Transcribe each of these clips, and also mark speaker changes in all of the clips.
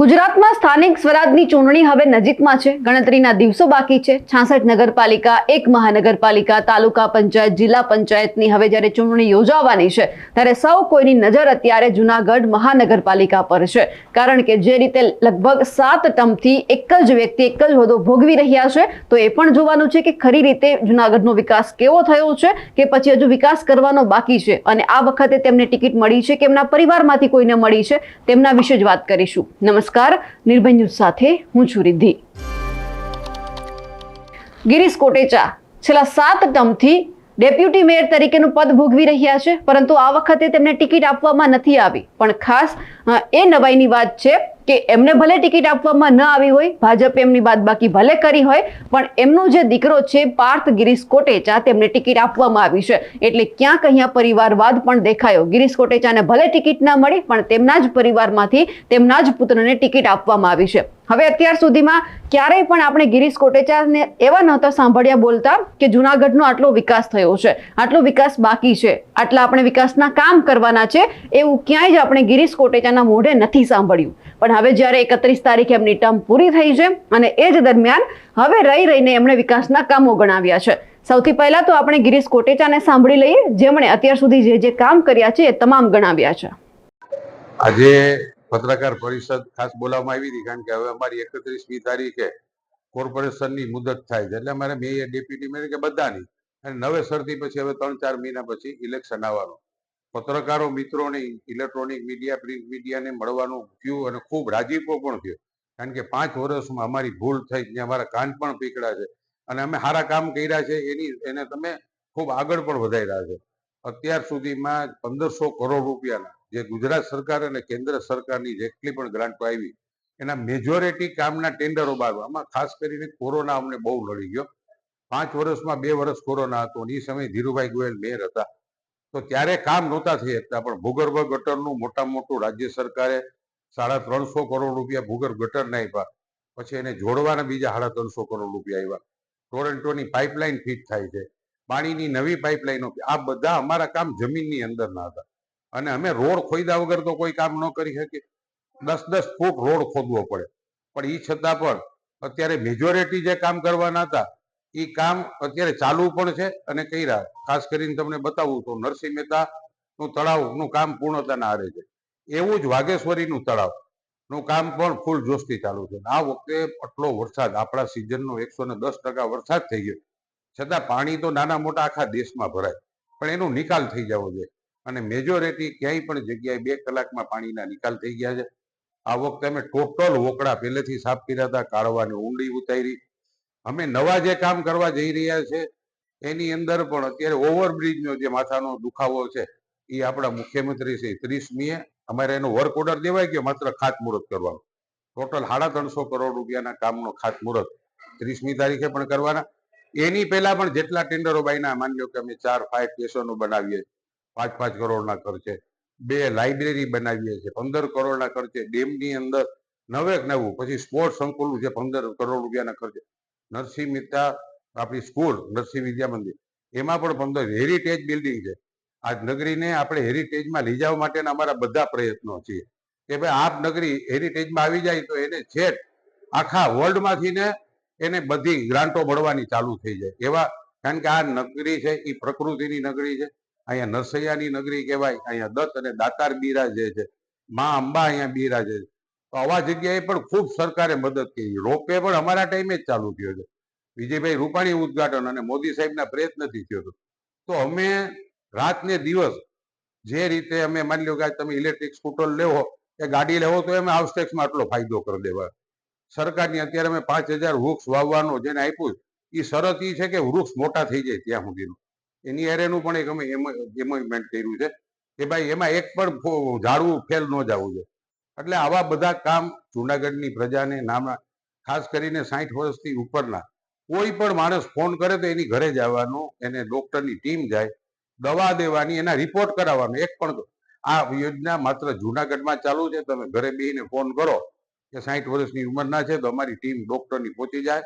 Speaker 1: ગુજરાતમાં સ્થાનિક સ્વરાજની ચૂંટણી હવે નજીકમાં છે. ગણતરીના દિવસો બાકી છે. છાસઠ નગરપાલિકા, એક મહાનગરપાલિકા, તાલુકા પંચાયત, જિલ્લા પંચાયતની હવે જ્યારે ચૂંટણી યોજાવાની છે, ત્યારે સૌ કોઈની નજર અત્યારે જુનાગઢ મહાનગરપાલિકા પર છે. કારણ કે જે રીતે લગભગ સાત ટર્મથી એક જ વ્યક્તિ, એક જ હોદ્દો ભોગવી રહ્યા છે, તો એ પણ જોવાનું છે કે ખરી રીતે જુનાગઢનો વિકાસ કેવો થયો છે કે પછી હજુ વિકાસ કરવાનો બાકી છે. અને આ વખતે તેમને ટિકિટ મળી છે કે એમના પરિવારમાંથી કોઈને મળી છે, તેમના વિશે જ વાત કરીશું. નમસ્કાર. નિર્ભય ન્યૂઝ સાથે હું છું રિદ્ધિ. ગિરીશ કોટેચા, છેલ્લા સાત ટર્મથી ડેપ્યુટી મેયર તરીકેનું પદ ભોગવી રહ્યા છે, પરંતુ આ વખતે તેમને ટિકિટ આપવામાં નથી આવી. પણ ખાસ એ નવાઈની વાત છે કે એમને ભલે ટિકિટ આપવામાં ન આવી હોય, ભાજપે એમની બાદબાકી ભલે કરી હોય, પણ એમનો જે દીકરો છે, પાર્થ ગિરીશ કોટેચા, તેમને ટિકિટ આપવામાં આવી છે. એટલે ક્યાંક અહીંયા પરિવારવાદ પણ દેખાયો. ગિરીશ કોટેચાને ભલે ટિકિટ ના મળી, પણ તેમના જ પરિવારમાંથી તેમના જ પુત્રને ટિકિટ આપવામાં આવી છે. હવે અત્યાર સુધીમાં ક્યારેય પણ આપણે ગિરીશ કોટેચાને એવા નહોતા સાંભળ્યા બોલતા કે જુનાગઢનો આટલો વિકાસ થયો છે, આટલો વિકાસ બાકી છે, આટલા આપણે વિકાસના કામ કરવાના છે, એવું ક્યાંય જ આપણે ગિરીશ કોટેચાના મોઢે નથી સાંભળ્યું. પણ હવે જ્યારે એકત્રીસ તારીખે એમની ટર્મ પૂરી થઈ છે અને એ જ દરમિયાન હવે રહી રહીને એમણે વિકાસના કામો ગણાવ્યા છે. સૌથી પહેલા તો આપણે ગિરીશ કોટેચાને સાંભળી લઈએ, જેમણે અત્યાર સુધી જે જે કામ કર્યા છે એ તમામ ગણાવ્યા છે.
Speaker 2: આજે પત્રકાર પરિષદ ખાસ બોલાવવામાં આવી હતી, કારણ કે હવે અમારી એકત્રીસમી તારીખે કોર્પોરેશનની મુદત થાય છે. એટલે અમારે મેયર ડેપ્યુટી મેયર કે બધાની, અને નવેસરથી પછી હવે ત્રણ ચાર મહિના પછી ઇલેક્શન આવવાનું. પત્રકારો મિત્રોને ઇલેક્ટ્રોનિક મીડિયા પ્રિન્ટ મીડિયાને મળવાનું થયું અને ખૂબ રાજીપો પણ થયો. કારણ કે પાંચ વર્ષમાં અમારી ભૂલ થઈ, ને અમારા કાન પણ પીકળા છે. અને અમે સારા કામ કર્યા છે, એની, એને તમે ખૂબ આગળ પણ વધાર્યા છે. અત્યાર સુધીમાં પંદરસો કરોડ રૂપિયાના જે ગુજરાત સરકાર અને કેન્દ્ર સરકારની જેટલી પણ ગ્રાન્ટો આવી, એના મેજોરિટી કામના ટેન્ડરો બહાર આમાં ખાસ કરીને કોરોના અમને બહુ લડી ગયો. પાંચ વર્ષમાં બે વર્ષ કોરોના હતો એ સમયે ધીરુભાઈ ગોયલ મેયર હતા. તો ત્યારે કામ નહોતા થઈ શકતા પણ ભૂગર્ભ ગટરનું મોટા મોટું રાજ્ય સરકારે સાડા ત્રણસો કરોડ રૂપિયા ભૂગર્ભ ગટરના આપ્યા. પછી એને જોડવાના બીજા સાડા ત્રણસો કરોડ રૂપિયા આવ્યા ટોરેન્ટોની પાઇપલાઇન ફિટ થાય છે. પાણીની નવી પાઇપલાઇનો આ બધા અમારા કામ જમીનની અંદરના હતા. અને અમે રોડ ખોદ્યા વગર તો કોઈ કામ ન કરી શકીએ. દસ દસ ફૂટ રોડ ખોદવો પડે. પણ એ છતાં પણ અત્યારે મેજોરિટી જે કામ કરવાના હતા એ કામ અત્યારે ચાલુ પણ છે અને કર્યા. ખાસ કરીને તમને બતાવું તો નરસિંહ મહેતા નું તળાવનું કામ પૂર્ણતાના આરે છે. એવું જ વાઘેશ્વરીનું તળાવ. નું કામ પણ ફૂલ જોશથી ચાલુ છે. આ વખતે આટલો વરસાદ, આપણા સિઝનનો એકસો ને દસ ટકા વરસાદ થઈ ગયો. છતાં પાણી તો નાના મોટા આખા દેશમાં ભરાય. પણ એનો નિકાલ થઈ જવો જોઈએ. અને મેજોરિટી ક્યાંય પણ જગ્યાએ બે કલાકમાં પાણીના નિકાલ થઈ ગયા છે. આ વખતે અમે ટોટલ વોકડા પહેલેથી સાફ કર્યા હતા. કાઢવાની ઊંડી ઉતારી. અમે નવા જે કામ કરવા જઈ રહ્યા છે, એની અંદર પણ અત્યારે ઓવરબ્રિજનો જે માથાનો દુખાવો છે, એ આપણા મુખ્યમંત્રી શ્રી ત્રીસમીએ અમારે એનો વર્ક ઓર્ડર દેવાય ગયો માત્ર ખાતમુહૂર્ત કરવાનું. ટોટલ સાડા ત્રણસો કરોડ રૂપિયાના કામનો ખાતમુહૂર્ત ત્રીસમી તારીખે પણ કરવાના. એની પહેલા પણ જેટલા ટેન્ડરો બાયના, માની લો કે અમે ચાર ફાઇવ સ્ટેશનો બનાવીએ, પાંચ પાંચ કરોડના ખર્ચે, બે લાઇબ્રેરી બનાવીએ છીએ, પંદર કરોડના ખર્ચે, ડેમની અંદર નવેક નવું, પછી સ્પોર્ટ્સ સંકુલ છે પંદર કરોડ રૂપિયાના ખર્ચે નરસિંહ મહેતા આપણી સ્કૂલ, નરસિંહ વિદ્યા મંદિર. એમાં પણ પંદર હેરિટેજ બિલ્ડિંગ છે. આ નગરીને આપણે હેરિટેજમાં લઈ જવા માટેના અમારા બધા પ્રયત્નો છીએ. કે ભાઈ આપ નગરી હેરિટેજમાં આવી જાય તો એને છેટ આખા વર્લ્ડમાંથી ને એને બધી ગ્રાન્ટો મળવાની ચાલુ થઈ જાય. એવા કારણ કે આ નગરી છે એ પ્રકૃતિની નગરી છે. અહીંયા નરસૈયાની નગરી કહેવાય, અહીંયા દત્ત અને દાતાર બિરાજે છે. માં અંબા અહીંયા બિરાજે છે. તો આવા જગ્યાએ પણ ખૂબ સરકારે મદદ કરી. રોપવે પણ અમારા ટાઈમે જ ચાલુ થયો છે. વિજયભાઈ રૂપાણી ઉદઘાટન અને મોદી સાહેબના પ્રયત્નથી થયો હતો. તો અમે રાત ને દિવસ જે રીતે અમે માની લો કે તમે ઇલેક્ટ્રિક સ્કૂટર લેવો કે ગાડી લેવો તો એમ હાઉસ ટેક્સમાં આટલો ફાયદો કરી દેવા સરકારની અત્યારે અમે પાંચ હજાર વૃક્ષ વાવવાનો જેને આપ્યું એ શરત એ છે કે વૃક્ષ મોટા થઈ જાય ત્યાં સુધીનું. એની એરેનું પણ એક અમે એમોઇમેન્ટ કર્યું છે કે ભાઈ એમાં એક પણ ઝાડવું ફેલ ન જવું જોઈએ. એટલે આવા બધા કામ જુનાગઢની પ્રજાને નામના ખાસ કરીને સાઠ વર્ષથી ઉપરના કોઈ પણ માણસ ફોન કરે તો એની ઘરે જવાનું, એને ડોક્ટરની ટીમ જાય, દવા દેવાની, એના રિપોર્ટ કરાવવાનો, એક પણ આ યોજના માત્ર જુનાગઢમાં ચાલુ છે, તમે ઘરે બેહીને ફોન કરો કે સાઠ વર્ષની ઉંમરના છે તો અમારી ટીમ ડોક્ટરની પહોંચી જાય,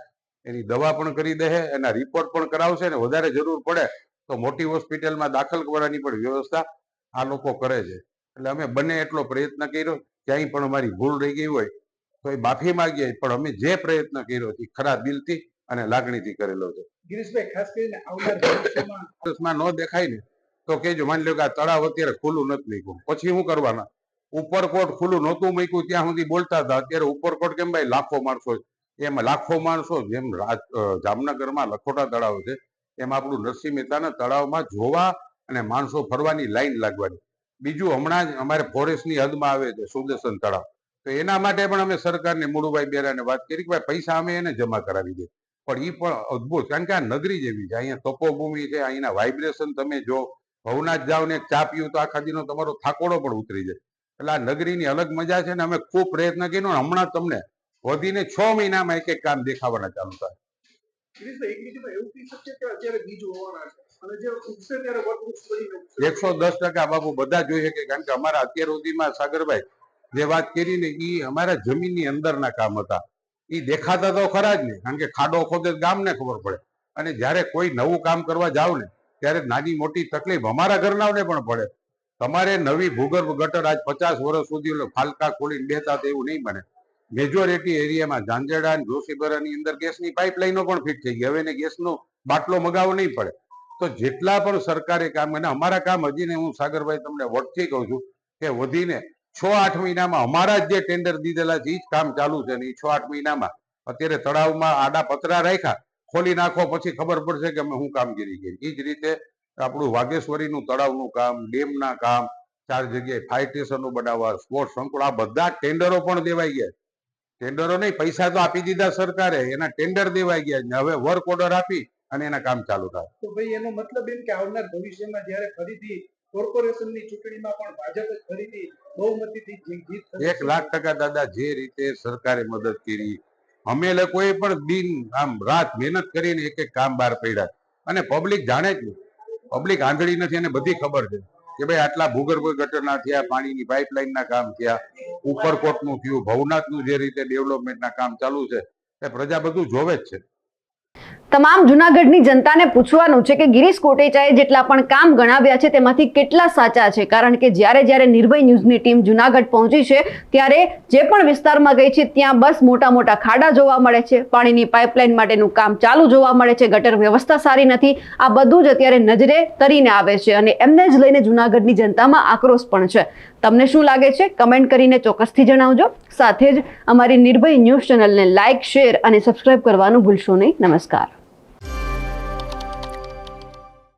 Speaker 2: એની દવા પણ કરી દે, એના રિપોર્ટ પણ કરાવશે અને વધારે જરૂર પડે તો મોટી હોસ્પિટલમાં દાખલ કરવાની પણ વ્યવસ્થા આ લોકો કરે છે. એટલે અમે બને એટલો પ્રયત્ન કર્યો ક્યાંય પણ અમારી ભૂલ રહી ગઈ હોય તો એ માફી માંગીએ. પણ અમે જે પ્રયત્ન કર્યો છે ખરા દિલથી અને લાગણીથી કરેલો છે.
Speaker 3: ગિરીશભાઈ ખાસ કરીને આવનાર
Speaker 2: ન દેખાય ને તો કેજો માની લો કે આ તળાવ અત્યારે ખુલ્લું નથી મૂક્યું. પછી શું કરવાના? ઉપરકોટ ખુલ્લું નહોતું મૂક્યું ત્યાં સુધી બોલતા હતા. અત્યારે ઉપરકોટ કેમ ભાઈ? લાખો માણસો એમાં લાખો માણસો જેમ જામનગરમાં લખોટા તળાવ છે એમ આપણું નરસિંહ મહેતાના તળાવમાં જોવા અને માણસો ફરવાની લાઈન લાગવાની. બીજું હમણાં અમારે ફોરેસ્ટની હદમાં આવે છે સુદર્શન તળાવ. તો એના માટે પણ અમે સરકારને, મુળુભાઈ બેરાને વાત કરી કે ભાઈ પૈસા અમે એને જમા કરાવી દે પણ એ પણ અદ્ભુત, કારણ કે આ નગરી જેવી છે, અહીંયા તપોભૂમિ છે, અહીંના વાઇબ્રેશન તમે જો, ભવનાથ જાઓ ને ચા પીવું તો આખા દીનો તમારો થાકોડો પણ ઉતરી જાય. એટલે આ નગરીની અલગ મજા છે ને અમે ખૂબ પ્રયત્ન કર્યો હમણાં તમને વધીને છ મહિનામાં એક એક કામ દેખાવાના ચાલુ થાય.
Speaker 3: એવું કહી શકીએ કે અત્યારે બીજ હોવાના છે.
Speaker 2: એકસો દસ ટકા બાપુ, બધા જોઈ શકે કારણ કે અમારા અત્યાર સુધીમાં સાગરભાઈ જે વાત કરીને એ અમારા જમીનની અંદરના કામ હતા. એ દેખાતા તો ખરા જ ને, કારણ કે ખાડો ખોદે ગામને ખબર પડે. અને જ્યારે કોઈ નવું કામ કરવા જાવ ને, ત્યારે નાની મોટી તકલીફ અમારા ઘરનાઓને પણ પડે. તમારે નવી ભૂગર્ભ ગટર આજ પચાસ વર્ષ સુધી ફાલકા ખોલીને બેતા એવું નહીં બને. મેજોરિટી એરિયામાં ઝાંઝડા જોશીબરાની અંદર ગેસની પાઇપલાઇનો પણ ફિટ થઈ ગઈ હવે એને ગેસનો બાટલો મગાવવો નહીં પડે. તો જેટલા પણ સરકારે કામ, અને અમારા કામ હજી હું સાગરભાઈ તમને વટથી કહું છું કે વધીને છ આઠ મહિનામાં અમારા જ ટેન્ડર દીધેલા છે એ જ કામ ચાલુ છે. ને એ છ આઠ મહિનામાં અત્યારે તળાવમાં આડા પતરા રાખ્યા, ખોલી નાખો, પછી ખબર પડશે કે અમે શું કામગીરી કરી. એ જ રીતે આપણું વાઘેશ્વરીનું તળાવનું કામ, ડેમના કામ, ચાર જગ્યાએ ફાયર સ્ટેશનો બનાવવા સ્પોર્ટ્સ સંકુલ, આ બધા ટેન્ડરો પણ દેવાઈ ગયા. ટેન્ડરો નહીં, પૈસા તો આપી દીધા સરકારે, એના ટેન્ડર દેવાઈ ગયા. હવે વર્ક ઓર્ડર આપી અને એના કામ ચાલુ થાય.
Speaker 3: તો ભાઈ એનો મતલબ એમ કે આવનાર ભવિષ્યમાં જ્યારે ફરીથી કોર્પોરેશનની ચૂંટણીમાં પણ ભાજપ જ ફરીથી બહુમતીથી જીત
Speaker 2: એક લાખ ટકા દાદા જે રીતે સરકારે મદદ કરી અમે લોકોએ પણ દિન આમ રાત મહેનત કરીને એક એક કામ બહાર પડ્યા. અને પબ્લિક જાણે જ પબ્લિક આંધળી નથી અને બધી ખબર છે કે ભાઈ આટલા ભૂગર્ભ ગટરના થયા પાણીની પાઇપલાઇનના કામ થયા ઉપરકોટનું થયું ભવનાથનું જે રીતે ડેવલપમેન્ટના કામ ચાલુ છે એ પ્રજા બધું જોવે જ છે.
Speaker 1: તમામ જુનાગઢની જનતાને પૂછવાનું છે કે ગિરીશ કોટેચાએ જેટલા પણ કામ ગણાવ્યા છે તેમાંથી કેટલા સાચા છે? કારણ કે જ્યારે જ્યારે નિર્ભય ન્યૂઝની ટીમ જુનાગઢ પહોંચી છે, ત્યારે જે પણ વિસ્તારમાં ગઈ છે, ત્યાં બસ મોટા મોટા ખાડા જોવા મળે છે, પાણીની પાઇપલાઇન માટેનું કામ ચાલુ જોવા મળે છે, ગટર વ્યવસ્થા સારી નથી, આ બધું જ અત્યારે નજરે તરીને આવે છે અને એમને જ લઈને જુનાગઢની જનતામાં આક્રોશ પણ છે. તમને શું લાગે છે? કમેન્ટ કરીને ચોક્કસથી જણાવજો. સાથે જ અમારી નિર્ભય ન્યૂઝ ચેનલને લાઇક, શેર અને સબસ્ક્રાઇબ કરવાનું ભૂલશો નહીં. નમસ્કાર.